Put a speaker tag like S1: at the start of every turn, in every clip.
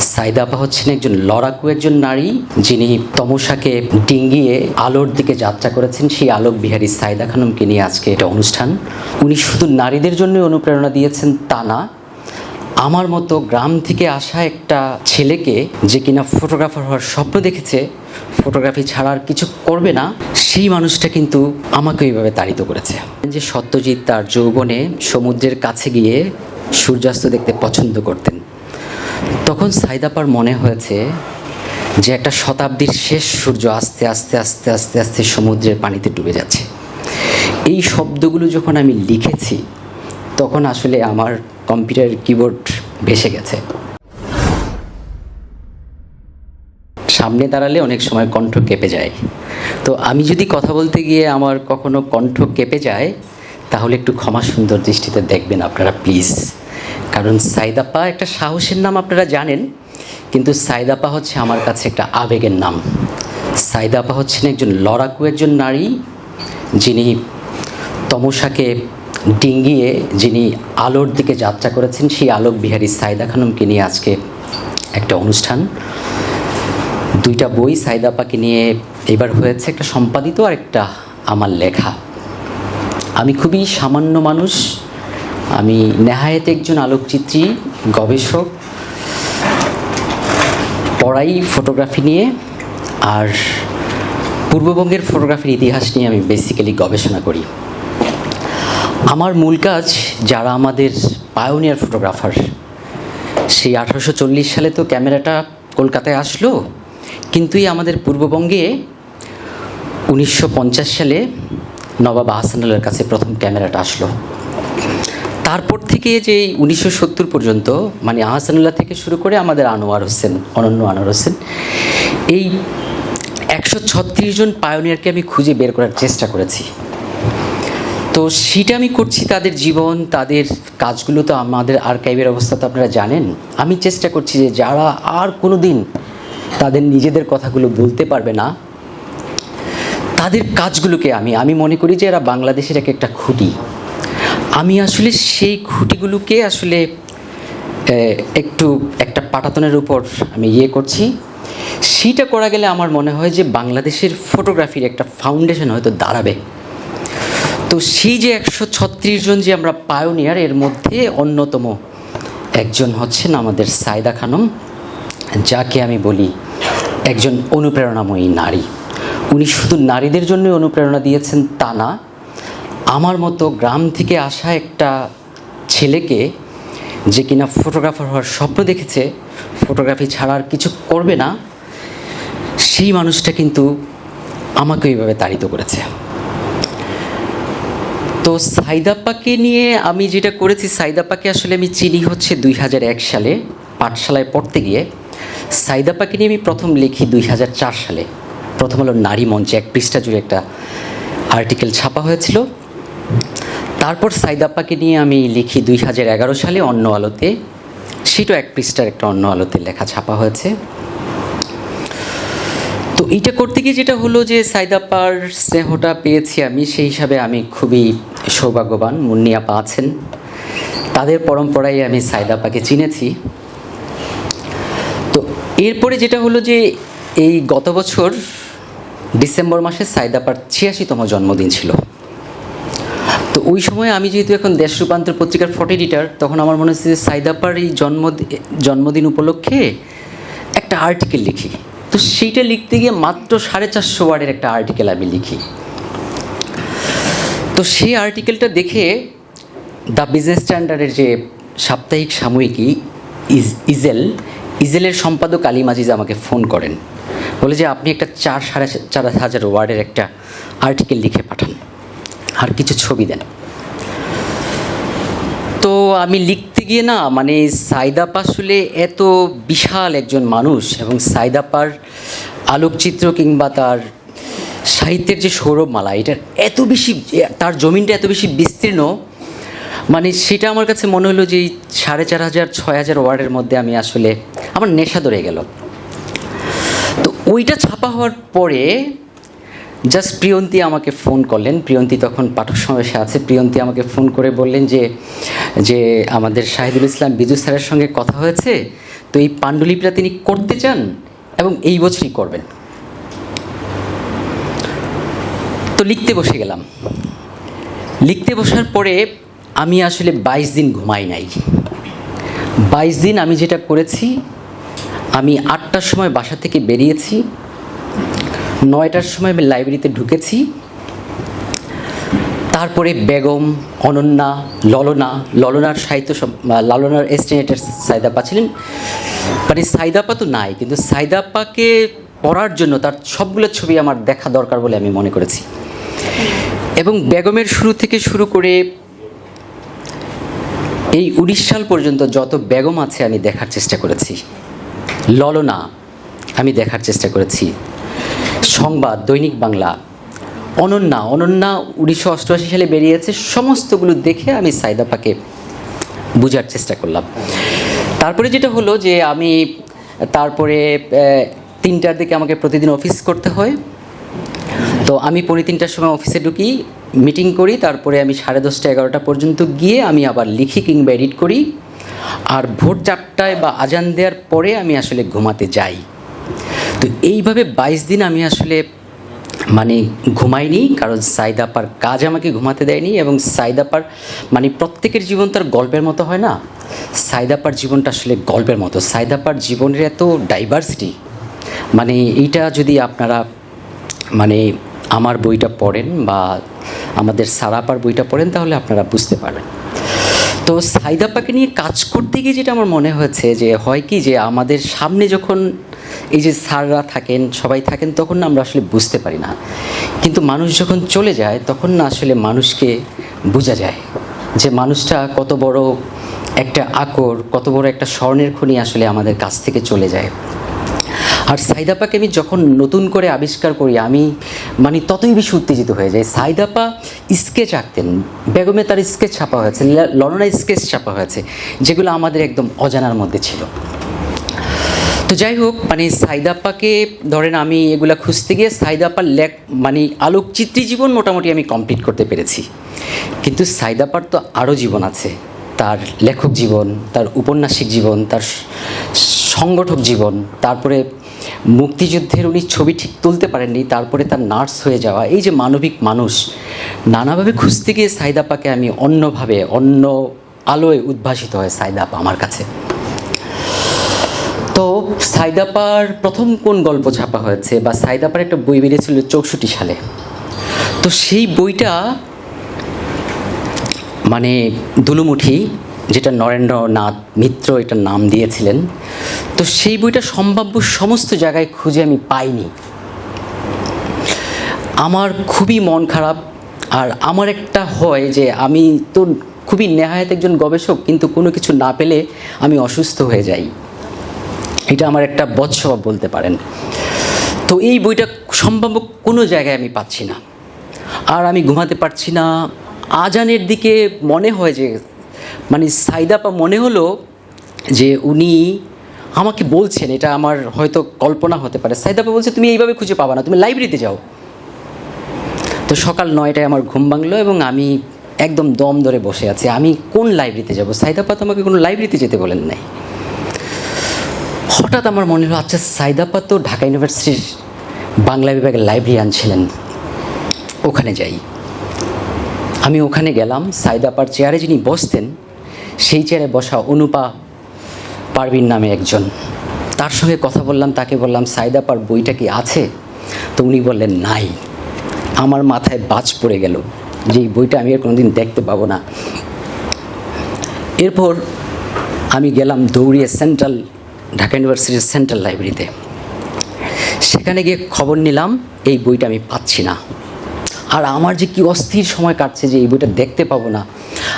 S1: সাইদা আপা হচ্ছেন একজন লড়াকু একজন নারী, যিনি তমসাকে ডিঙ্গিয়ে আলোর দিকে যাত্রা করেছেন। সেই আলোক বিহারী সাইদা খানমকে নিয়ে আজকে এটা অনুষ্ঠান। উনি শুধু নারীদের জন্য অনুপ্রেরণা দিয়েছেন তা না, আমার মতো গ্রাম থেকে আসা একটা ছেলেকে যে কিনা ফটোগ্রাফার হওয়ার স্বপ্ন দেখেছে, ফটোগ্রাফি ছাড়া আর কিছু করবে না, সেই মানুষটা কিন্তু আমাকে এইভাবে তাড়িত করেছে। যে সত্যজিৎ তার যৌবনে সমুদ্রের কাছে গিয়ে সূর্যাস্ত দেখতে পছন্দ করতেন। তখন সাইদাপার মনে হয়েছে যে একটা শতাব্দীর শেষ সূর্য আস্তে আস্তে আস্তে আস্তে আস্তে সমুদ্রের পানিতে ডুবে যাচ্ছে। এই শব্দগুলো যখন আমি লিখেছি, তখন আসলে আমার কম্পিউটার কিবোর্ড ভেসে গেছে। সামনে দাঁড়ালে অনেক সময় কণ্ঠ কেঁপে যায়। তো আমি যদি কথা বলতে গিয়ে আমার কখনো কণ্ঠ কেঁপে যায়, তাহলে একটু ক্ষমা সুন্দর দৃষ্টিতে দেখবেন আপনারা, প্লিজ। কারণ সাইদাপা একটা সাহসের নাম আপনারা জানেন, কিন্তু সাইদাপা হচ্ছে আমার কাছে একটা আবেগের নাম। সাইদাপা হচ্ছেন একজন লড়াকু একজন নারী, যিনি তমসাকে ডিঙ্গিয়ে যিনি আলোর দিকে যাত্রা করেছেন, সেই আলোক বিহারী সাইদা খানমকে নিয়ে আজকে একটা অনুষ্ঠান। দুইটা বই সাইদাপাকে নিয়ে এবার হয়েছে একটা সম্পাদিত আর একটা আমার লেখা। আমি খুবই সামান্য মানুষ আমি নেহায়েত একজন আলোকচিত্রী, গবেষক, পড়াই ফটোগ্রাফি নিয়ে, আর পূর্ববঙ্গের ফটোগ্রাফির ইতিহাস নিয়ে আমি বেসিক্যালি গবেষণা করি। আমার মূল কাজ যারা আমাদের পায়োনিয়ার ফটোগ্রাফার সেই আঠারোশো চল্লিশ সালে তো ক্যামেরাটা কলকাতায় আসলো, কিন্তু এই আমাদের পূর্ববঙ্গে উনিশশো পঞ্চাশ সালে নবাব আহসানুল্লাহর কাছে প্রথম ক্যামেরাটা আসলো। তারপর থেকে যে উনিশশো সত্তর পর্যন্ত মানে আহসানুল্লাহ থেকে শুরু করে আমাদের আনোয়ার হোসেন, অনন্য আনোয়ার হোসেন, এই একশো ছত্রিশ জন পায়োনিয়ারকে আমি খুঁজে বের করার চেষ্টা করেছি। তো সেটা আমি করছি তাদের জীবন, তাদের কাজগুলো তো আমাদের আর্কাইভের অবস্থা তো আপনারা জানেন। আমি চেষ্টা করছি যে যারা আর কোনো দিন তাদের নিজেদের কথাগুলো বলতে পারবে না, তাদের কাজগুলোকে আমি আমি মনে করি যে এরা বাংলাদেশের এক একটা খুঁটি। আমি আসলে সেই খুঁটিগুলোকে আসলে একটু একটা পাটাতনের উপর আমি ইয়ে করছি। সেটা করা গেলে আমার মনে হয় যে বাংলাদেশের ফটোগ্রাফির একটা ফাউন্ডেশন হয়তো দাঁড়াবে। তো সেই যে একশো ছত্রিশ জন যে আমরা পায়োনিয়ার, এর মধ্যে অন্যতম একজন হচ্ছেন আমাদের সাইদা খানম, যাকে আমি বলি একজন অনুপ্রেরণাময়ী নারী। উনি শুধু নারীদের জন্য অনুপ্রেরণা দিয়েছেন তা না আমার মতো গ্রাম থেকে আসা একটা ছেলেকে যে কিনা ফটোগ্রাফার হওয়ার স্বপ্ন দেখেছে ফটোগ্রাফি ছাড়া আর কিছু করবে না, সেই মানুষটা কিন্তু আমাকে এইভাবে তাড়িত করেছে। তো সাইদাপ্পাকে নিয়ে আমি যেটা করেছি, সাইদাপ্পাকে আসলে আমি চিনি হচ্ছে দুই হাজার এক সালে, পাঠশালায় পড়তে গিয়ে। সাইদাপ্পাকে নিয়ে আমি প্রথম লিখি দুই হাজার চার সালে। প্রথম হলো নারী মঞ্চে এক পৃষ্ঠা জুড়ে একটা আর্টিকেল ছাপা হয়েছিল। তারপর সাইদাপ্পাকে নিয়ে আমি লিখি দুই হাজার এগারো সালে অন্য আলোতে। সেটাও এক পৃষ্ঠার একটা অন্য আলোতে লেখা ছাপা হয়েছে। তো এইটা করতে গিয়ে যেটা হলো যে সাইদাপ্পার স্নেহটা পেয়েছি আমি, সেই হিসাবে আমি খুবই সৌভাগ্যবান। মুন্নিয়াপা আছেন। তাদের পরম্পরায় আমি সাইদাপ্পাকে চিনেছি। তো এরপরে যেটা হলো যে এই গত বছর ডিসেম্বর মাসে সাইদাপার ছিয়াশিতম জন্মদিন ছিল। তো ওই সময় আমি যেহেতু এখন দেশ রূপান্তর পত্রিকার ফটো এডিটার তখন আমার মনে হচ্ছে যে সাইদাপার এই জন্ম জন্মদিন উপলক্ষে একটা আর্টিকেল লিখি। তো সেইটা লিখতে গিয়ে মাত্র সাড়ে চারশো ওয়ার্ডের একটা আর্টিকেল আমি লিখি। তো সেই আর্টিকেলটা দেখে দ্য বিজনেস স্ট্যান্ডার্ডের যে সাপ্তাহিক সাময়িকী ইজ, ইজেল, ইজেলের সম্পাদক আলী মাজিজ আমাকে ফোন করেন। বলে যে, আপনি একটা চার সাড়ে চার হাজার ওয়ার্ডের একটা আর্টিকেল লিখে পাঠান। আর কিছু ছবি দেন। তো আমি লিখতে গিয়ে না মানে সাইদাপা আসলে এত বিশাল একজন মানুষ এবং সাইদাপার আলোকচিত্র কিংবা তার সাহিত্যের যে সৌরভমালা এটার এত বেশি, তার জমিনটা এত বেশি বিস্তীর্ণ মানে সেটা আমার কাছে মনে হলো যে সাড়ে চার হাজার, ছয় হাজার ওয়ার্ডের মধ্যে আমি আসলে আমার নেশা ধরে গেল। তো ওইটা ছাপা হওয়ার পরে জাস্ট প্রিয়ন্তী আমাকে ফোন করলেন। প্রিয়ন্তী তখন পাঠক সমাবেশে আছে। প্রিয়ন্তী আমাকে ফোন করে বললেন যে যে আমাদের শাহিদুল ইসলাম বিজু স্যারের সঙ্গে কথা হয়েছে। তো এই পাণ্ডুলিপিটা তিনি করতে চান এবং এই বছরই করবেন। তো লিখতে বসে গেলাম। লিখতে বসার পরে আমি আসলে বাইশ দিন ঘুমাই নাই। বাইশ দিন আমি যেটা করেছি, আমি আটটার সময় বাসা থেকে বেরিয়েছি। নয়টার সময় আমি লাইব্রেরিতে ঢুকেছি। তারপরে বেগম, অনন্যা, ললনা, ললনার সাহিত্য লালনার এস্টিমেটের সাইদাপ্পা ছিলেন। মানে সাইদাপ্পা তো নাই, কিন্তু সাইদাপ্পাকে পড়ার জন্য তার সবগুলো ছবি আমার দেখা দরকার বলে আমি মনে করেছি। এবং বেগমের শুরু থেকে শুরু করে এই উনিশ সাল পর্যন্ত যত বেগম আছে আমি দেখার চেষ্টা করেছি। ললনা আমি দেখার চেষ্টা করেছি। সংবাদ, দৈনিক বাংলা। অনন্যা অনন্যা উনিশশো অষ্টআশি সালে বেরিয়েছে, সমস্তগুলো দেখে আমি সাইদাপাকে বোঝার চেষ্টা করলাম। তারপরে যেটা হলো যে আমি তারপরে তিনটার দিকে আমাকে প্রতিদিন অফিস করতে হয়। তো আমি পৌনে তিনটার সময় অফিসে ঢুকি, মিটিং করি, তারপরে আমি সাড়ে দশটা এগারোটা পর্যন্ত গিয়ে আমি আবার লিখি কিংবা এডিট করি। আর ভোর চারটায় বা আজান দেওয়ার পরে আমি আসলে ঘুমাতে যাই। তো এইভাবে বাইশ দিন আমি আসলে মানে ঘুমাইনি, কারণ সাইদাপার কাজ আমাকে ঘুমাতে দেয়নি এবং সাইদাপার মানে প্রত্যেকের জীবন তার গল্পের মতো হয় না। সাইদাপার জীবনটা আসলে গল্পের মতো। সাইদাপার জীবনের এত ডাইভার্সিটি মানে এইটা যদি আপনারা মানে আমার বইটা পড়েন বা আমাদের সারাপার বইটা পড়েন, তাহলে আপনারা বুঝতে পারবেন। তো সাইদাপ্পাকে নিয়ে কাজ করতে গিয়ে যেটা আমার মনে হয়েছে যে হয় কি যে আমাদের সামনে যখন এই যে স্যাররা থাকেন, সবাই থাকেন, তখন না আমরা আসলে বুঝতে পারি না। কিন্তু মানুষ যখন চলে যায়, তখন না আসলে মানুষকে বোঝা যায় যে মানুষটা কত বড় একটা আকর, কত বড় একটা স্বর্ণের খনি আসলে আমাদের কাছ থেকে চলে যায়। আর সাইদাপাকে আমি যখন নতুন করে আবিষ্কার করি, আমি মানে ততই বেশি উত্তেজিত হয়ে যাই। সাইদাপা স্কেচ আঁকতেন বেগমে তার স্কেচ ছাপা হয়েছে ললনা স্কেচ ছাপা হয়েছে, যেগুলো আমাদের একদম অজানার মধ্যে ছিল। তো যাই হোক মানে সাইদাপ্পাকে ধরেন আমি এগুলা খুঁজতে গিয়ে সাইদাপ্পার লেখ মানে আলোকচিত্রী জীবন মোটামুটি আমি কমপ্লিট করতে পেরেছি। কিন্তু সাইদাপ্পার তো আরও জীবন আছে। তার লেখক জীবন, তার উপন্যাসিক জীবন, তার সংগঠক জীবন, তারপরে মুক্তিযুদ্ধের উনি ছবি ঠিক তুলতে পারেননি, তারপরে তার নার্স হয়ে যাওয়া, এই যে মানবিক মানুষ, নানাভাবে খুঁজতে গিয়ে সাইদাপ্পাকে আমি অন্যভাবে, অন্য আলোয় উদ্ভাসিত হয় সাইদাপ্পা আমার কাছে। তো সাইদাপার প্রথম কোন গল্প ছাপা হয়েছে? বা সাইদাপার একটা বই বেরিয়েছিল চৌষট্টি সালে। তো সেই বইটা মানে দুলুমুঠি, যেটা নরেন্দ্রনাথ মিত্র এটার নাম দিয়েছিলেন, তো সেই বইটা সম্ভাব্য সমস্ত জায়গায় খুঁজে আমি পাইনি। আমার খুবই মন খারাপ, আর আমার একটা হয় যে আমি তো খুবই নেহায়ত একজন গবেষক, কিন্তু কোনো কিছু না পেলে আমি অসুস্থ হয়ে যাই। এটা আমার একটা বৎসভাব বলতে পারেন। তো এই বইটা সম্ভাব্য কোনো জায়গায় আমি পাচ্ছি না। আর আমি ঘুমাতে পারছি না। আজানের দিকে মনে হয় যে মানে সাইদাপা মনে হলো যে উনি আমাকে বলছেন, এটা আমার হয়তো কল্পনা হতে পারে। সাইদাপা বলছে, তুমি এইভাবে খুঁজে পাবা না, তুমি লাইব্রেরিতে যাও। তো সকাল নয়টায় আমার ঘুম ভাঙলো এবং আমি একদম দম ধরে বসে আছি। আমি কোন লাইব্রেরিতে যাব? সাইদাপা তো আমাকে কোনো লাইব্রেরিতে যেতে বলেন নাই। হঠাৎ আমার মনে হলো আচ্ছা সাইদাপা তো ঢাকা ইউনিভার্সিটির বাংলা বিভাগের লাইব্রেরিয়ান ছিলেন। ওখানে যাই। আমি ওখানে গেলাম, সাইদাপার চেয়ারে যিনি বসতেন, সেই চেয়ারে বসা অনুপা পারবিন নামে একজন। তার সঙ্গে কথা বললাম, তাকে বললাম, সাইদাপার বইটা কি আছে? তো উনি বললেন, নাই। আমার মাথায় বাজ পড়ে গেল যে এই বইটা আমি আর কোনোদিন দেখতে পাবো না। এরপর আমি গেলাম দৌড়িয়ে সেন্ট্রাল ঢাকা ইউনিভার্সিটির সেন্ট্রাল লাইব্রেরিতে। সেখানে গিয়ে খবর নিলাম, এই বইটা আমি পাচ্ছি না। আর আমার যে কি অস্থির সময় কাটছে যে এই বইটা দেখতে পাবো না।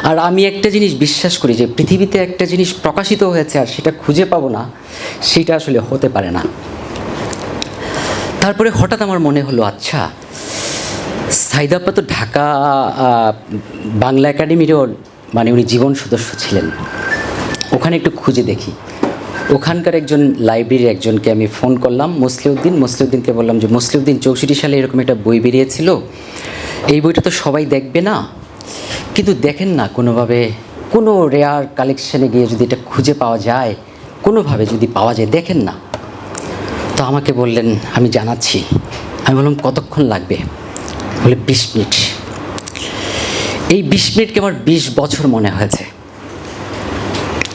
S1: আর আমি একটা জিনিস বিশ্বাস করি যে পৃথিবীতে একটা জিনিস প্রকাশিত হয়েছে আর সেটা খুঁজে পাবো না, সেটা আসলে হতে পারে না। তারপরে হঠাৎ আমার মনে হলো আচ্ছা সাইদাপ্পা তো ঢাকা বাংলা একাডেমিরও মানে উনি জীবন সদস্য ছিলেন। ওখানে একটু খুঁজে দেখি। ওখানকার একজন লাইব্রেরির একজনকে আমি ফোন করলাম, মুসলিউদ্দিন। মুসলিউদ্দিনকে বললাম যে, মুসলিউদ্দিন, চৌষট্টি সালে এরকম একটা বই বেরিয়েছিল। এই বইটা তো সবাই দেখবে না। কিন্তু দেখেন না, কোনোভাবে কোনো রেয়ার কালেকশানে গিয়ে যদি এটা খুঁজে পাওয়া যায়, কোনোভাবে যদি পাওয়া যায়, দেখেন না। তো আমাকে বললেন, আমি জানাচ্ছি। আমি বললাম, কতক্ষণ লাগবে? বলে, বিশ মিনিট। এই বিশ মিনিটকে আমার বিশ বছর মনে হয়েছে।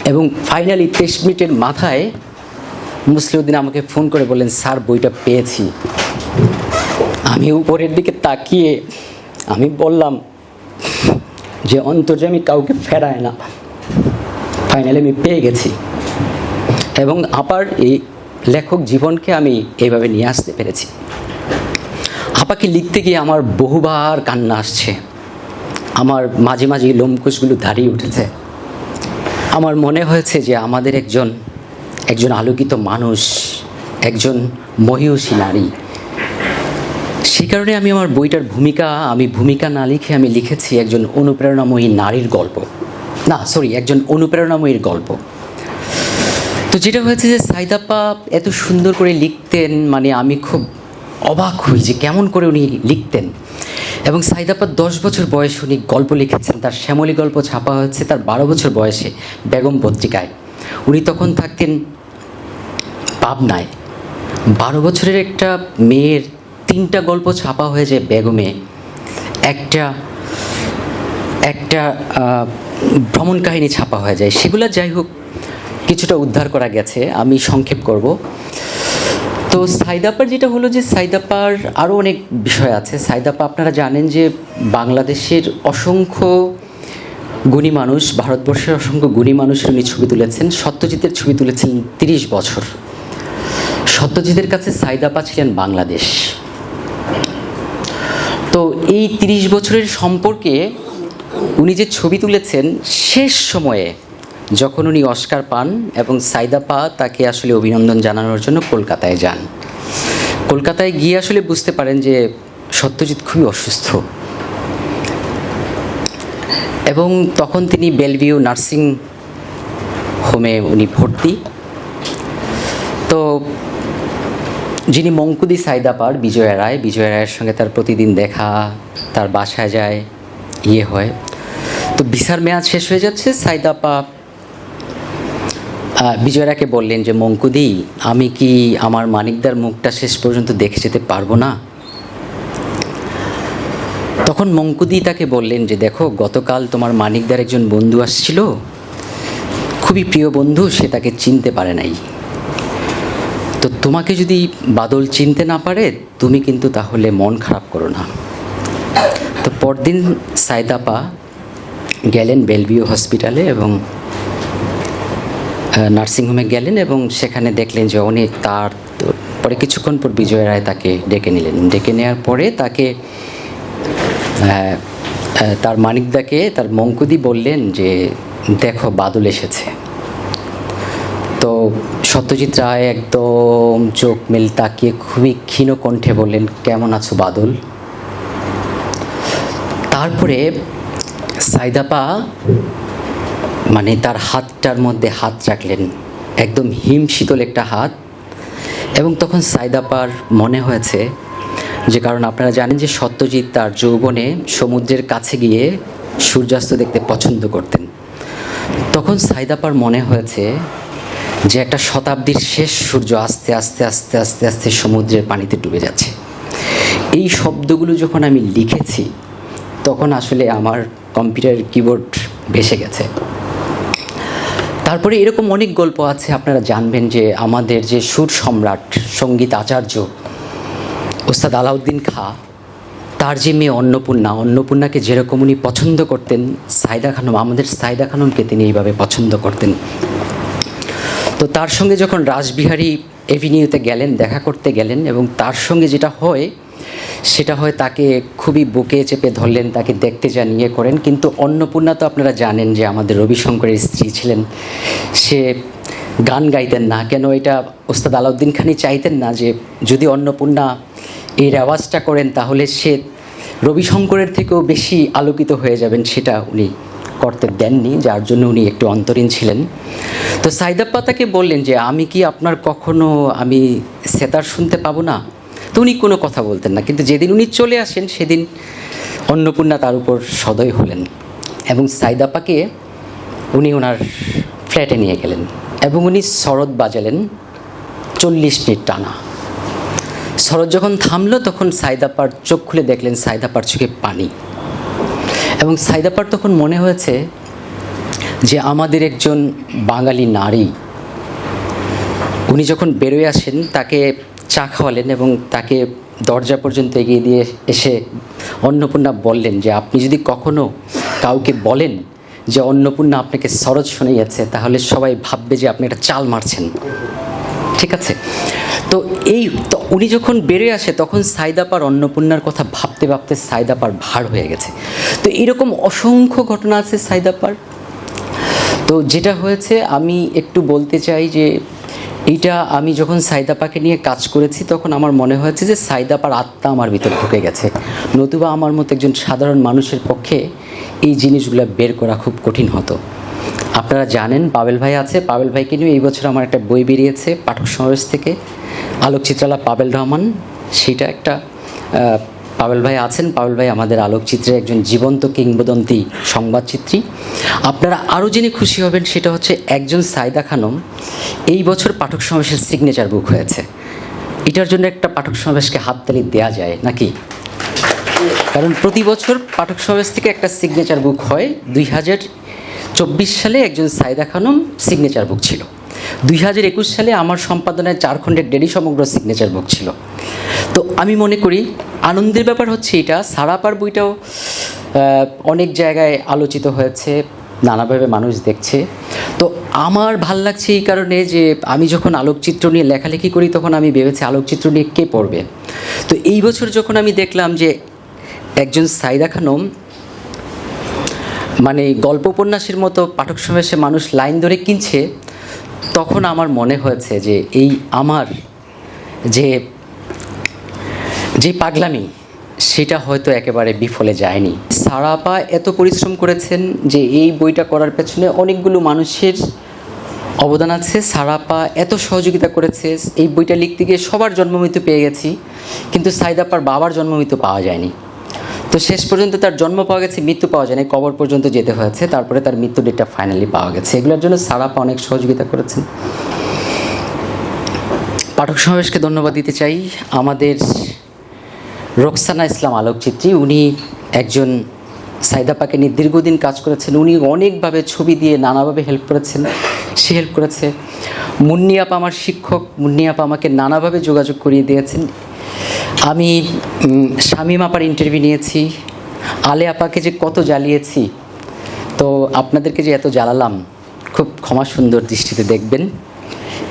S1: এবং ফাইনালি তেইশ মিনিটের মাথায় মুসলিউদ্দিন আমাকে ফোন করে বললেন, স্যার, বইটা পেয়েছি। আমি উপরের দিকে তাকিয়ে আমি বললাম যে, অন্তর্জামী কাউকে ফেরায় না। ফাইনালি আমি পেয়ে গেছি। এবং আপার এই লেখক জীবনকে আমি এইভাবে নিয়ে আসতে পেরেছি। আপাকে লিখতে গিয়ে আমার বহুবার কান্না আসছে। আমার মাঝে মাঝে লোমকুশগুলো দাঁড়িয়ে উঠেছে। আমার মনে হয়েছে যে আমাদের একজন একজন আলোকিত মানুষ, একজন মহিষী নারী। সেই কারণে আমি আমার বইটার ভূমিকা, আমি ভূমিকা না লিখে আমি লিখেছি একজন অনুপ্রেরণাময়ী নারীর গল্প। না সরি একজন অনুপ্রেরণাময়ীর গল্প। তো যেটা হয়েছে যে সাইদাপ্পা এত সুন্দর করে লিখতেন মানে আমি খুব অবাক হই যে কেমন করে উনি লিখতেন। এবং সাইদাপ্পার দশ বছর বয়সে উনি গল্প লিখেছেন। তার শ্যামলী গল্প ছাপা হয়েছে তার বারো বছর বয়সে বেগম পত্রিকায়। উনি তখন থাকতেন পাবনায়। বারো বছরের একটা মেয়ের তিনটা গল্প ছাপা হয়ে যায় বেগমে। একটা একটা ভ্রমণ কাহিনী ছাপা হয়ে যায়। সেগুলো যাই হোক, কিছুটা উদ্ধার করা গেছে। আমি সংক্ষেপ করব। তো সাইদাপ্পার যেটা হলো যে সাইদাপ্পার আরও অনেক বিষয় আছে। সাইদাপ্পা, আপনারা জানেন যে বাংলাদেশের অসংখ্য গুণী মানুষ, ভারতবর্ষের অসংখ্য গুণী মানুষের উনি ছবি তুলেছেন। সত্যজিতের ছবি তুলেছেন তিরিশ বছর। সত্যজিতের কাছে সাইদাপা ছিলেন বাংলাদেশ। তো এই তিরিশ বছরের সম্পর্কে উনি যে ছবি তুলেছেন, শেষ সময়ে যখন উনি অস্কার পান এবং সাইদাপা তাকে আসলে অভিনন্দন জানানোর জন্য কলকাতায় যান। কলকাতায় গিয়ে আসলে বুঝতে পারেন যে সত্যজিৎ খুবই অসুস্থ। এবং তখন তিনি বেলভিউ নার্সিং হোমে উনি ভর্তি। তো যিনি মঙ্কুদি সাইদাপার বিজয়া রায়, বিজয়া রায়ের সঙ্গে তার প্রতিদিন দেখা, তার বাসায় যায় ইয়ে হয়। তো ভিসার মেয়াদ শেষ হয়ে যাচ্ছে সাইদাপা বিজয়রাকে বললেন যে, মঙ্কুদি, আমি কি আমার মানিকদার মুখটা শেষ পর্যন্ত দেখে যেতে পারব না? তখন মঙ্কুদি তাকে বললেন যে, দেখো, গতকাল তোমার মানিকদার একজন বন্ধু আসছিল। খুবই প্রিয় বন্ধু, সে তাকে চিনতে পারে নাই। তো তোমাকে যদি বাদল চিনতে না পারে, তুমি কিন্তু তাহলে মন খারাপ করো না। তো পরদিন সাইদাপা গেলেন বেলভিউ হসপিটালে এবং নার্সিংহোমে গেলেন এবং সেখানে দেখলেন যে অনেক তার পরে কিছুক্ষণ পর বিজয় রায় তাকে ডেকে নিলেন। ডেকে নেওয়ার পরে তাকে তার মানিকদাকে তার মঙ্কুদি বললেন যে, দেখো, বাদল এসেছে। তো সত্যজিৎ রায় একদম চোখ মেল তাকিয়ে খুবই ক্ষীণ কণ্ঠে বললেন, কেমন আছো বাদল? তারপরে সাইদাপা মানে তার হাতটার মধ্যে হাত রাখলেন। একদম হিম শীতল একটা হাত। এবং তখন সাইদাপার মনে হয়েছে যে, কারণ আপনারা জানেন যে, সত্যজিৎ তার যৌবনে সমুদ্রের কাছে গিয়ে সূর্যাস্ত দেখতে পছন্দ করতেন। তখন সাইদাপার মনে হয়েছে যে, একটা শতাব্দীর শেষ সূর্য আস্তে আস্তে আস্তে আস্তে আস্তে সমুদ্রের পানিতে ডুবে যাচ্ছে। এই শব্দগুলো যখন আমি লিখেছি, তখন আসলে আমার কম্পিউটার কিবোর্ড ভেসে গেছে। তারপরে এরকম অনেক গল্প আছে, আপনারা জানবেন যে আমাদের যে সুর সম্রাট সংগীত আচার্য ওস্তাদ আলাউদ্দিন খা, তার যে মেয়ে অন্নপূর্ণা, অন্নপূর্ণাকে যেরকম উনি পছন্দ করতেন সাইদা খানম, আমাদের সাইদা খানমকে তিনি এইভাবে পছন্দ করতেন। তো তার সঙ্গে যখন রাসবিহারী এভিনিউতে গেলেন, দেখা করতে গেলেন এবং তার সঙ্গে যেটা হয় সেটা হয় তাকে খুবই বুকে চেপে ধরলেন, তাকে দেখতে যান ইয়ে করেন। কিন্তু অন্নপূর্ণা তো আপনারা জানেন যে আমাদের রবিশঙ্করের স্ত্রী ছিলেন। সে গান গাইতেন না। কেন এটা ওস্তাদ আলাউদ্দিন খানি চাইতেন না যে যদি অন্নপূর্ণা এই রেওয়াজটা করেন, তাহলে সে রবিশঙ্করের থেকেও বেশি আলোকিত হয়ে যাবেন সেটা উনি করতে দেননি, যার জন্য উনি একটু অন্তরীণ ছিলেন। তো সাইদাপ্পা তাকে বললেন যে, আমি কি আপনার কখনো আমি সেতার শুনতে পাবো না? তো উনি কোনো কথা বলতেন না। কিন্তু যেদিন উনি চলে আসেন, সেদিন অন্নপূর্ণা তার উপর সদয় হলেন এবং সাইদাপ্পাকে উনি ওনার ফ্ল্যাটে নিয়ে গেলেন এবং উনি শরৎ বাজালেন চল্লিশ মিনিট টানা। শরৎ যখন থামলো, তখন সাইদাপার চোখ খুলে দেখলেন সাইদাপার চোখে পানি। এবং সাইদাপার তখন মনে হয়েছে যে আমাদের একজন বাঙালি নারী, উনি যখন বেরোয় আসেন, তাকে চা খাওয়ালেন এবং তাকে দরজা পর্যন্ত এগিয়ে দিয়ে এসে অন্নপূর্ণা বললেন যে, আপনি যদি কখনো কাউকে বলেন যে, অন্নপূর্ণা আপনাকে সরজ শুনিয়েছে তাহলে সবাই ভাববে যে আপনি একটা চাল মারছেন। ঠিক আছে? তো এই উনি যখন বেরিয়ে আসে, তখন সাইদাপার, অন্নপূর্ণার কথা ভাবতে ভাবতে সাইদাপার ভার হয়ে গেছে। তো এরকম অসংখ্য ঘটনা আছে সাইদাপার। তো যেটা হয়েছে, আমি একটু বলতে চাই যে এইটা আমি যখন সাইদাপাকে নিয়ে কাজ করেছি, তখন আমার মনে হয়েছে যে সাইদাপার আত্মা আমার ভিতর ঢুকে গেছে। নতুবা আমার মতো একজন সাধারণ মানুষের পক্ষে এই জিনিসগুলো বের করা খুব কঠিন হতো। আপনারা জানেন, পাবেল ভাই আছে। পাবেল ভাইকে নিয়ে এই বছর আমার একটা বই বেরিয়েছে পাঠক সমাবেশ থেকে। আলোকচিত্রালা পাবেল রহমান। সেটা একটা পাবেল ভাই আছেন। পাবেল ভাই আমাদের আলোকচিত্রের একজন জীবন্ত কিংবদন্তি সংবাদচিত্রী। আপনারা আরও জেনে খুশি হবেন সেটা হচ্ছে একজন সাইদা খানম। এই বছর পাঠক সমাবেশের সিগনেচার বুক হয়েছে। এটার জন্য একটা পাঠক সমাবেশকে হাততালি দেওয়া যায় নাকি? কারণ প্রতি বছর পাঠক সমাবেশ থেকে একটা সিগনেচার বুক হয়। দুই হাজার চব্বিশ সালে একজন সাইদা খানম সিগনেচার বুক ছিল। দুই হাজার একুশ সালে আমার সম্পাদনায় চার খণ্ডের ডেলি সমগ্র সিগনেচার বুক ছিল। তো আমি মনে করি আনন্দের ব্যাপার হচ্ছে এটা। সারাপার বইটাও অনেক জায়গায় আলোচিত হয়েছে, নানাভাবে মানুষ দেখছে। তো আমার ভালো লাগছে এই কারণে যে আমি যখন আলোকচিত্র নিয়ে লেখালেখি করি, তখন আমি ভেবেছি আলোকচিত্র নিয়ে কে পড়বে? তো এই বছর যখন আমি দেখলাম যে একজন সাইদা খানম মানে গল্প উপন্যাসের মতো পাঠক সমাবেশে মানুষ লাইন ধরে কিনছে তখন আমার মনে হয়েছে যে এই আমার যে যে পাগলামি, সেটা হয়তো একেবারে বিফলে যায়নি। সারাপা এত পরিশ্রম করেছেন যে এই বইটা করার পেছনে অনেকগুলো মানুষের অবদান আছে। সারাপা এত সহযোগিতা করেছে, এই বইটা লিখতে গিয়ে সবার জন্মমৃত্যু পেয়ে গেছি, কিন্তু সাইদাপার বাবার জন্মমৃত্যু পাওয়া যায়নি। তো শেষ পর্যন্ত তার জন্ম পাওয়া গেছে, মৃত্যু পাওয়া যায়নি কবর পর্যন্ত যেতে হয়েছে। তারপরে তার মৃত্যু ডেটটা ফাইনালি পাওয়া গেছে। এগুলোর জন্য সারাপা অনেক সহযোগিতা করেছেন। পাঠক সমাবেশকে ধন্যবাদ দিতে চাই। আমাদের রোকসানা ইসলাম আলোকচিত্রী, উনি একজন সাইদাপাকে নিয়ে দীর্ঘদিন কাজ করেছেন। উনি অনেকভাবে ছবি দিয়ে নানাভাবে হেল্প করেছেন। সে হেল্প করেছে। মুন্নি আপা আমার শিক্ষক, মুন্নি আপা আমাকে নানাভাবে যোগাযোগ করিয়ে দিয়েছেন। আমি শামীম আপার ইন্টারভিউ নিয়েছি। আলে আপাকে যে কত জ্বালিয়েছি, তো আপনাদেরকে যে এত জ্বালালাম, খুব ক্ষমা সুন্দর দৃষ্টিতে দেখবেন।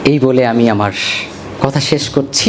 S1: এই বলে আমি আমার কথা শেষ করছি।